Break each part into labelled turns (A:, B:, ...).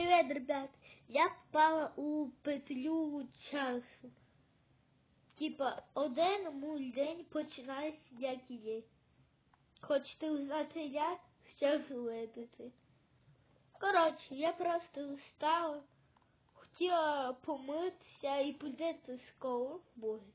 A: Привет, ребят. Я попала у петлю часу. Типа, один мій день починається як і є. Хочете узнати як? Що зробити? Коротше, я просто встала, хотіла помитися і подати з школу. Боже.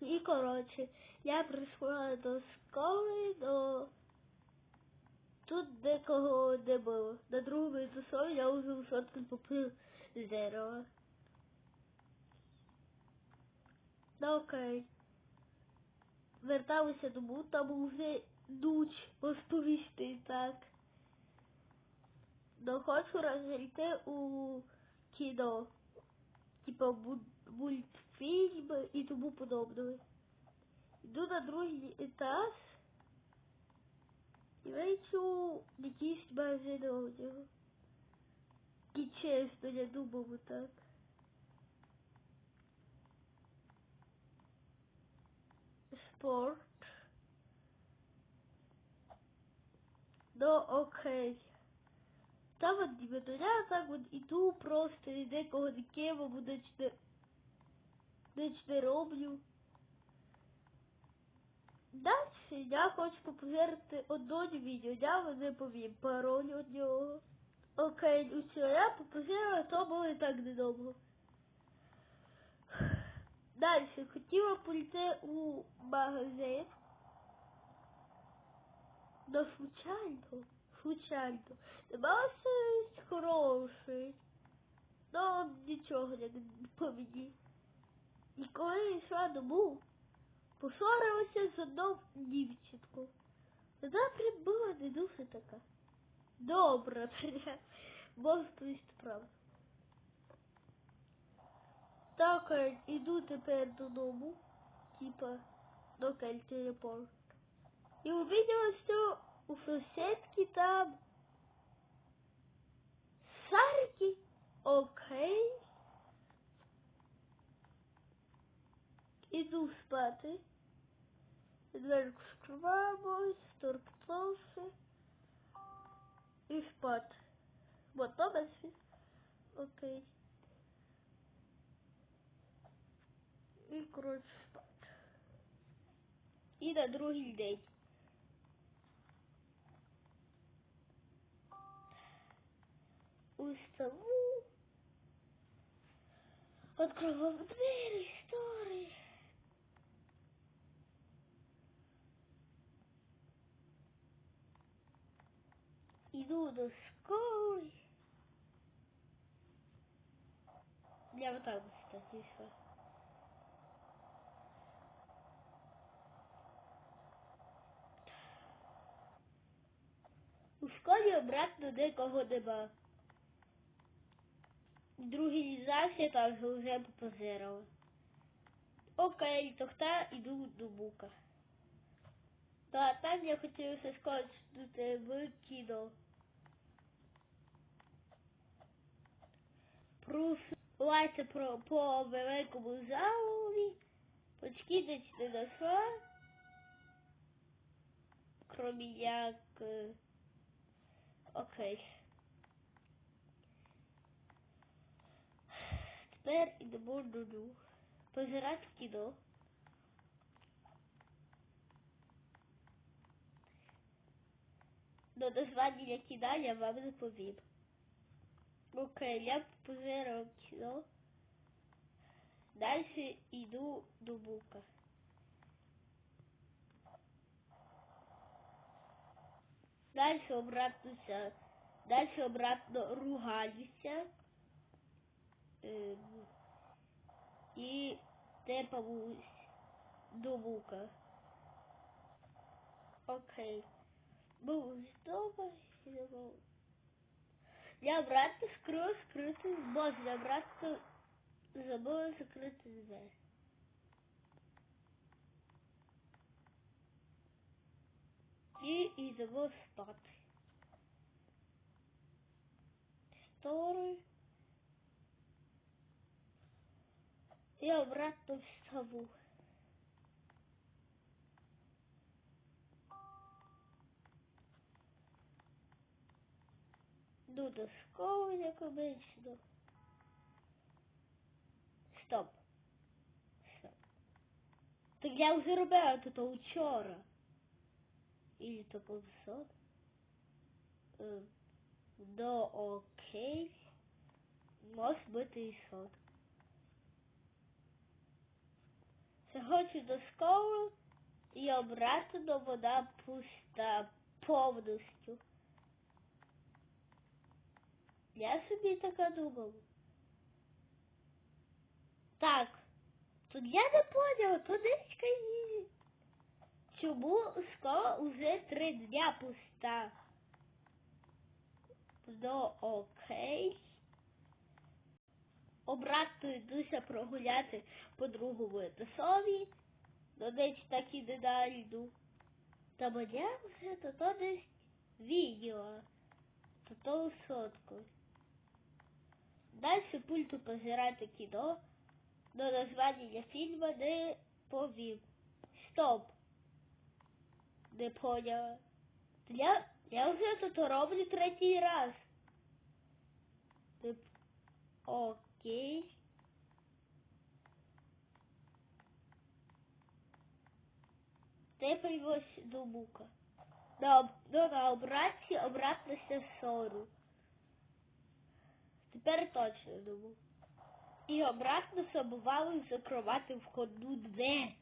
A: І коротше, я прийшла до школи, до тут декого не було. На другому етажі я вже висотку попив з дерева. Ну окей. Верталися дому, там вже дуч розповісти так. Но хочу розійти у кіно. Типа мультфільми і тому подобне. Йду на другий етаж і бачу якийсь магазин одягу. І чесно, я думав так. Спорт. Ну окей. Там от дивитаря, так от іду просто і декого дикево буде не, не роблю. Далі я хочу попозирити одне відео, я вам не повім пароль від нього. Окей, усе, я попозирила, то було і так недовго. Далі, хотіла пойти у магазин. Но случайно, случайно. Нема щось хороше. Ну, нічого не по. І коли я йшла дому, посварилася з одною дівчинкою. Вона прям була не дуже така. Добра, прям. Можу повісти правду. Так, е, іду тепер додому, типа, до телепорт. И увидела, что у соседки там шарики. Окей. Иду спати. Дверку скриваємо, торкнувся і спати. Вот добре світ. Окей. І коротше спати. І на другий день. Уставу. Открываю двери, Иду до школы. Я вот так вот, кстати, еще. У школі обратно декого нема. Другий засіб там вже попозирував. Окей, то хто іду до бука. Та там я хотів все скочити в кіно. Просувайся про по великому залові. Почки не дошла. Кроме як... е, Окей. Тепер ідемо додому. Позирати кіно. До названня кіна я вам не повім. Окей, я позирав кіно. Далі йду до бука. Далі обратно ся- Далі обратно ругаюся. Ем, і тепавусь до бука. Окей. Був дома і забув. Я обратно скрою скрити, боже, я обратно забула закрити двері. І йдемо спати. Штори. Я обратно вставу. Ну, досково, як обично. Стоп. Стоп. Так я вже робила тут вчора. Или то повсот. Е, До окей. Може бути і сот. Це хочу досково і обратно вода пуста повністю. Я собі така думала. Так, тут я не поняла, десь скажіть. Чому школа уже три дня пуста? Ну, окей. Обратно йдуся прогуляти по другому етасові. До десь так і не дойду. Та мене вже то то десь відео. То то сотку. Дальше пульту позирати кіно. До названня фільма не повів. Стоп. Не поняла. Я, я вже тут роблю третій раз. Окей. Де привось до бука? На, об- ну, на обратці обратно сору. Тепер точно думаю. І обратно забували закривати входну двері.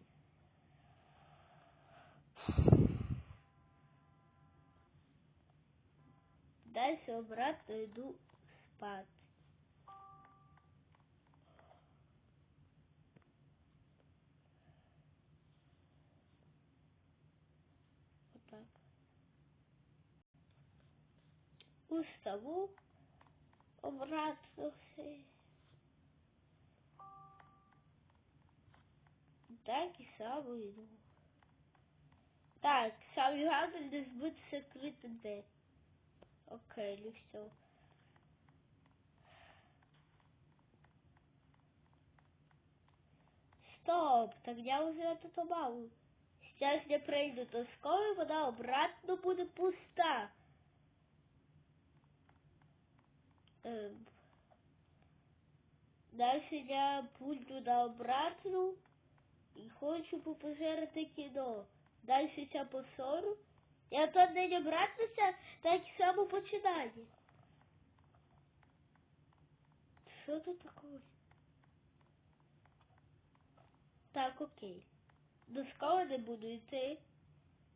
A: Далі обратно йду спати. Отак. Уставу обратно все. Так і само йду. Так, саме головне не збити закрити двері. Окей, ну все. Стоп, так я уже тут обманул. Сейчас я пройду, то скоро вода обратно будет пуста. Дальше я пульtu на обратну і хочу попожерити кіно. Дальше ця посору. Я то не обратнося, так само починає. Що тут такое? Так, окей. До школи не буду йти,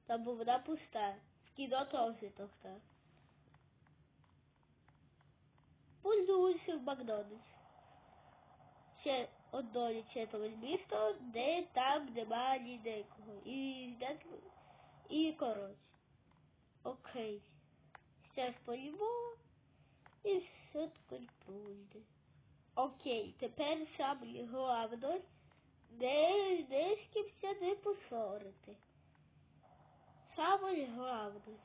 A: там бо вона пуста. В кіно теж тобто. Пользуюся в Макдональдс. Ще одної читали місто, де там нема ніякого. І, де- і коротше. Окей. Сейчас поїмо і все таки пройде. Окей, тепер саме головне не, не з кимся не посорити. Саме головне.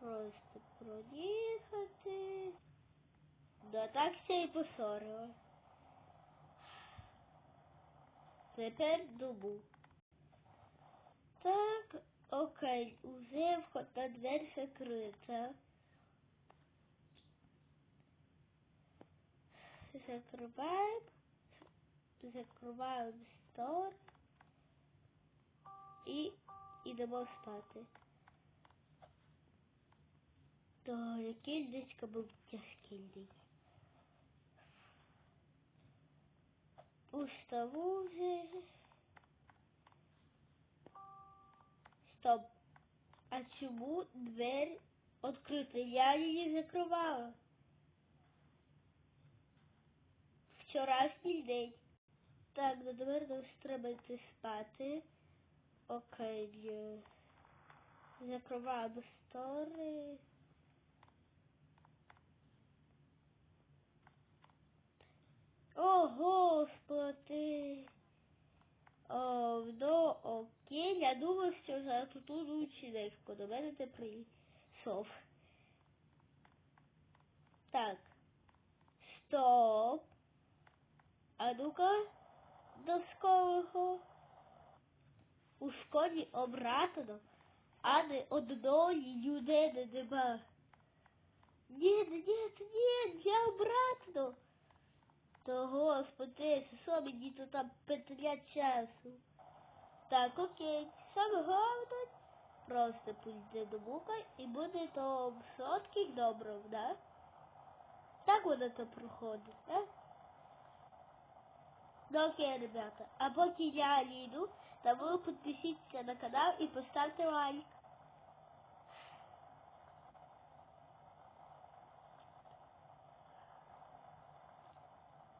A: Просто проїхати. Да так ще й посорила. Тепер думу. Так, окей, уже входна дверь закрита. Закриваємо. Закриваємо стор. І йдемо спати. То який дечка був тяжкий. Уставу. Стоп. А чому дверь відкрита? Я її закривала. Вчорашній день. Так, ну тепер нам треба йти спати. Окей. е, Закриваємо стори. О, господи. О, ну, окей, я за тут ученичку до мене. Так. Стоп. А ну-ка, до школого. У школі обратно, а не одної людини нема. Ні, ні, ні, я обратно. То господи, мені тут там петля часу. Так, окей. Саме головне, просто пусть до мука і буде то сотки добре, да? Так воно то проходить, да? Ну окей, ребята. А поки я їду, то ви підпишіться на канал і поставте лайк.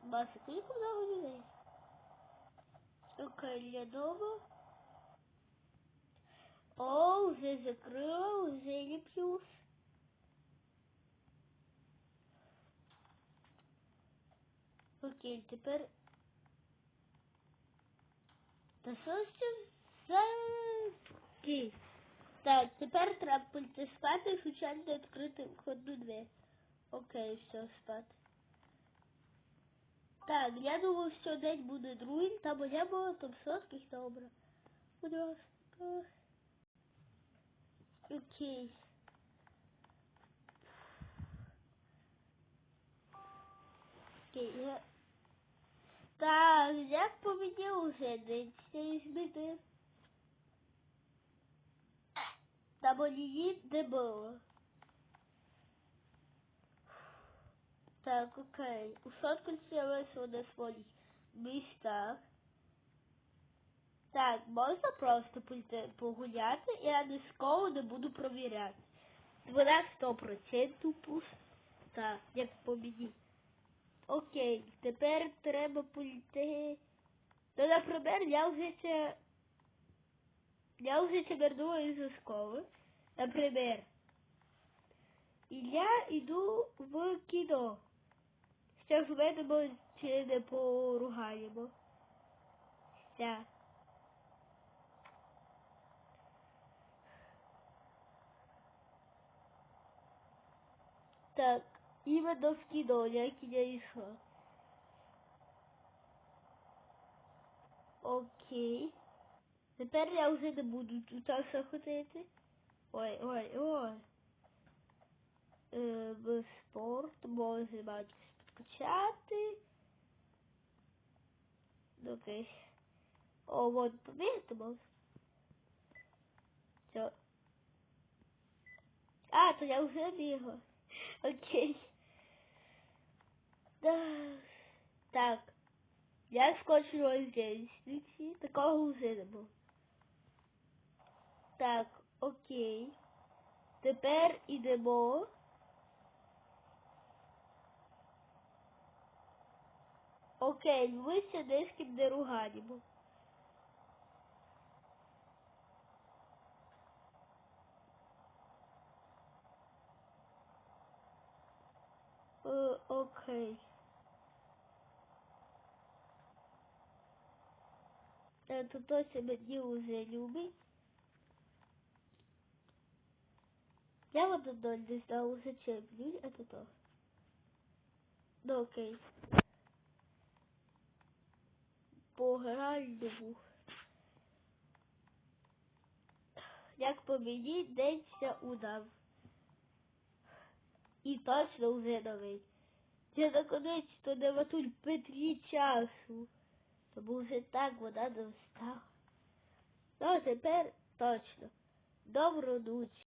A: Баса, сколько много людей? Окей, я дома. О, уже закрыл, уже не плюс. Окей, тепер... Та що за... Так, тепер треба пойти спати і случайно відкрити входну двері. Окей, все, спати. Так, я думаю, що день буде другий, там я було там сотких добре. Будь ласка. Окей. Окей, я... Так, як по мені вже день змінив. Там її не було. Так, окей. У сотку з'явилися на своїх містах. Так, можна просто погуляти, я ніколи не буду провіряти. Вона 100% пуста, як по мені. Окей, тепер треба пойти. Ну, наприклад, я вже це... Я вже це вернула із школи. Наприклад, і я йду в кіно. Зараз вийдемо чи не поругаємо. Все. Так, в кіно, як я йшла. Окей. Тепер я вже не буду тут все ходити. Ой, ой, ой. Е, спорт може мати підкачати. Окей. О, вот, побігти. Все. А, то я вже бігла. Окей. Да. Так. Я скочила з лестниці. Такого вже не було. Так, окей. Тепер ідемо. Окей, ми сюди з ким не ругаємо. Е, Е, Тут ось мені вже любить. Я вот тут не знала зачем люди это то. Ну окей. По гральному. Як по мені день ся удав. І точно вже новий. Я наконець-то не в Петрі часу. Тому вже так вона не встала. Ну, а тепер точно. Добру ніч.